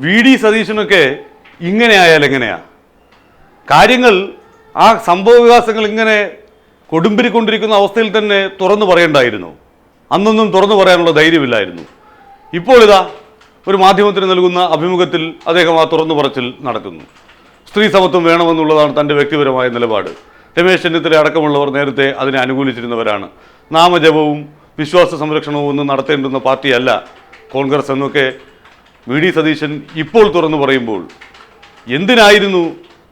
V D സതീശനൊക്കെ ഇങ്ങനെ ആയാൽ എങ്ങനെയാ? കാര്യങ്ങൾ ആ സംഭവ വികാസങ്ങൾ ഇങ്ങനെ കൊടുമ്പിരിക്കൊണ്ടിരിക്കുന്ന അവസ്ഥയിൽ തന്നെ തുറന്നു പറയണ്ടായിരുന്നു. അന്നൊന്നും തുറന്നു പറയാനുള്ള ധൈര്യമില്ലായിരുന്നു. ഇപ്പോൾ ഇതാ ഒരു മാധ്യമത്തിന് നൽകുന്ന അഭിമുഖത്തിൽ അദ്ദേഹം ആ തുറന്നു പറച്ചിൽ നടക്കുന്നു സ്ത്രീ സമത്വം വേണമെന്നുള്ളതാണ് തന്റെ വ്യക്തിപരമായ നിലപാട്. രമേശ് ചെന്നിത്തല അടക്കമുള്ളവർ നേരത്തെ അതിനെ അനുകൂലിച്ചിരുന്നവരാണ്. നാമജപവും വിശ്വാസ സംരക്ഷണവും ഒന്നും നടത്തേണ്ടുന്ന പാർട്ടിയല്ല കോൺഗ്രസ് എന്നൊക്കെ വി ഡി സതീശൻ ഇപ്പോൾ തുറന്നു പറയുമ്പോൾ എന്തിനായിരുന്നു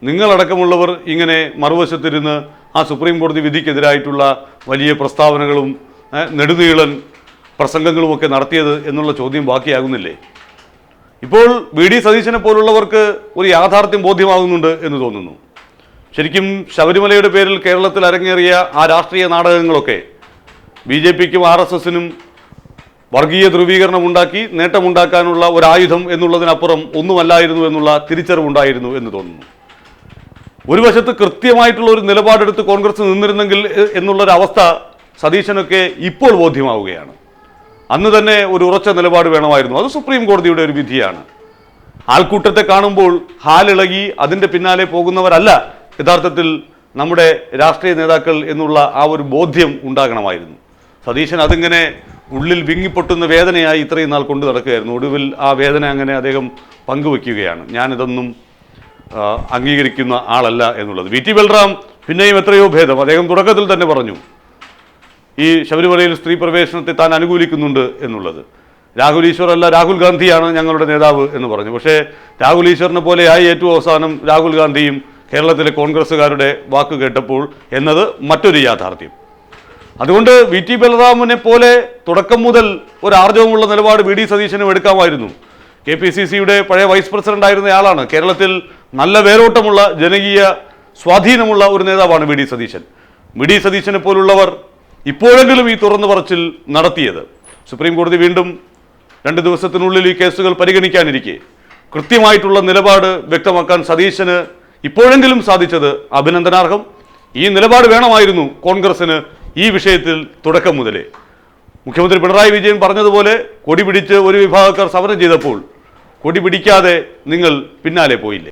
നിങ്ങളടക്കമുള്ളവർ ഇങ്ങനെ മറുവശത്തിരുന്ന് ആ സുപ്രീം കോടതി വിധിക്കെതിരായിട്ടുള്ള വലിയ പ്രസ്താവനകളും നെടുനീളൻ പ്രസംഗങ്ങളുമൊക്കെ നടത്തിയത് എന്നുള്ള ചോദ്യം ബാക്കിയാകുന്നില്ലേ? ഇപ്പോൾ വി ഡി സതീശനെ പോലുള്ളവർക്ക് ഒരു യാഥാർത്ഥ്യം ബോധ്യമാകുന്നുണ്ട് എന്ന് തോന്നുന്നു. ശരിക്കും ശബരിമലയുടെ പേരിൽ കേരളത്തിൽ അരങ്ങേറിയ ആ രാഷ്ട്രീയ നാടകങ്ങളൊക്കെ ബി ജെ പിക്കും ആർ എസ് എസിനും വർഗീയ ധ്രുവീകരണം ഉണ്ടാക്കി നേട്ടമുണ്ടാക്കാനുള്ള ഒരു ആയുധം എന്നുള്ളതിനപ്പുറം ഒന്നുമല്ലായിരുന്നു എന്നുള്ള തിരിച്ചറിവുണ്ടായിരുന്നു എന്ന് തോന്നുന്നു. ഒരു വശത്ത് കൃത്യമായിട്ടുള്ള ഒരു നിലപാടെടുത്ത് കോൺഗ്രസ് നിന്നിരുന്നെങ്കിൽ എന്നുള്ളൊരവസ്ഥ സതീശനൊക്കെ ഇപ്പോൾ ബോധ്യമാവുകയാണ്. അന്ന് തന്നെ ഒരു ഉറച്ച നിലപാട് വേണമായിരുന്നു. അത് സുപ്രീം കോടതിയുടെ ഒരു വിധിയാണ്. ആൾക്കൂട്ടത്തെ കാണുമ്പോൾ ഹാലിളകി അതിന്റെ പിന്നാലെ പോകുന്നവരല്ല യഥാർത്ഥത്തിൽ നമ്മുടെ രാഷ്ട്രീയ നേതാക്കൾ എന്നുള്ള ആ ഒരു ബോധ്യം ഉണ്ടാകണമായിരുന്നു. സതീശൻ അതിങ്ങനെ ഉള്ളിൽ വിങ്ങിപ്പൊട്ടുന്ന വേദനയായി ഇത്രയും നാൾ കൊണ്ടു നടക്കുകയായിരുന്നു. ഒടുവിൽ ആ വേദന അങ്ങനെ അദ്ദേഹം പങ്കുവെക്കുകയാണ്. ഞാനിതൊന്നും അംഗീകരിക്കുന്ന ആളല്ല എന്നുള്ളത്. വി. ടി. ബൽറാം പിന്നെയും എത്രയോ ഭേദം. അദ്ദേഹം തുടക്കത്തിൽ തന്നെ പറഞ്ഞു ഈ ശബരിമലയിൽ സ്ത്രീ പ്രവേശനത്തെ താൻ അനുകൂലിക്കുന്നുണ്ട് എന്നുള്ളത്. രാഹുൽ ഈശ്വർ അല്ല രാഹുൽ ഗാന്ധിയാണ് ഞങ്ങളുടെ നേതാവ് എന്ന് പറഞ്ഞു. പക്ഷേ രാഹുൽ ഈശ്വറിനെ പോലെയായി ഏറ്റവും അവസാനം രാഹുൽ ഗാന്ധിയും കേരളത്തിലെ കോൺഗ്രസ്സുകാരുടെ വാക്ക് കേട്ടപ്പോൾ എന്നത് മറ്റൊരു യാഥാർത്ഥ്യം. അതുകൊണ്ട് വി ടി ബലറാമിനെ പോലെ തുടക്കം മുതൽ ഒരു ആർജവമുള്ള നിലപാട് വി ഡി സതീശനും എടുക്കാമായിരുന്നു. കെ പി സി സിയുടെ പഴയ വൈസ് പ്രസിഡന്റ് ആയിരുന്നയാളാണ് കേരളത്തിൽ നല്ല വേരോട്ടമുള്ള ജനകീയ സ്വാധീനമുള്ള ഒരു നേതാവാണ് V D Satheesan. V D സതീശനെ പോലുള്ളവർ ഇപ്പോഴെങ്കിലും ഈ തുറന്നു പറച്ചിൽ നടത്തിയത്. സുപ്രീം കോടതി വീണ്ടും രണ്ട് ദിവസത്തിനുള്ളിൽ ഈ കേസുകൾ പരിഗണിക്കാനിരിക്കെ. കൃത്യമായിട്ടുള്ള നിലപാട് വ്യക്തമാക്കാൻ സതീശന് ഇപ്പോഴെങ്കിലും സാധിച്ചത് അഭിനന്ദനാർഹം. ഈ നിലപാട് വേണമായിരുന്നു കോൺഗ്രസിന് ഈ വിഷയത്തിൽ തുടക്കം മുതലേ. മുഖ്യമന്ത്രി പിണറായി വിജയൻ പറഞ്ഞതുപോലെ കൊടി പിടിച്ച് ഒരു വിഭാഗക്കാർ സമരം ചെയ്തപ്പോൾ കൊടി പിടിക്കാതെ നിങ്ങൾ പിന്നാലെ പോയില്ലേ?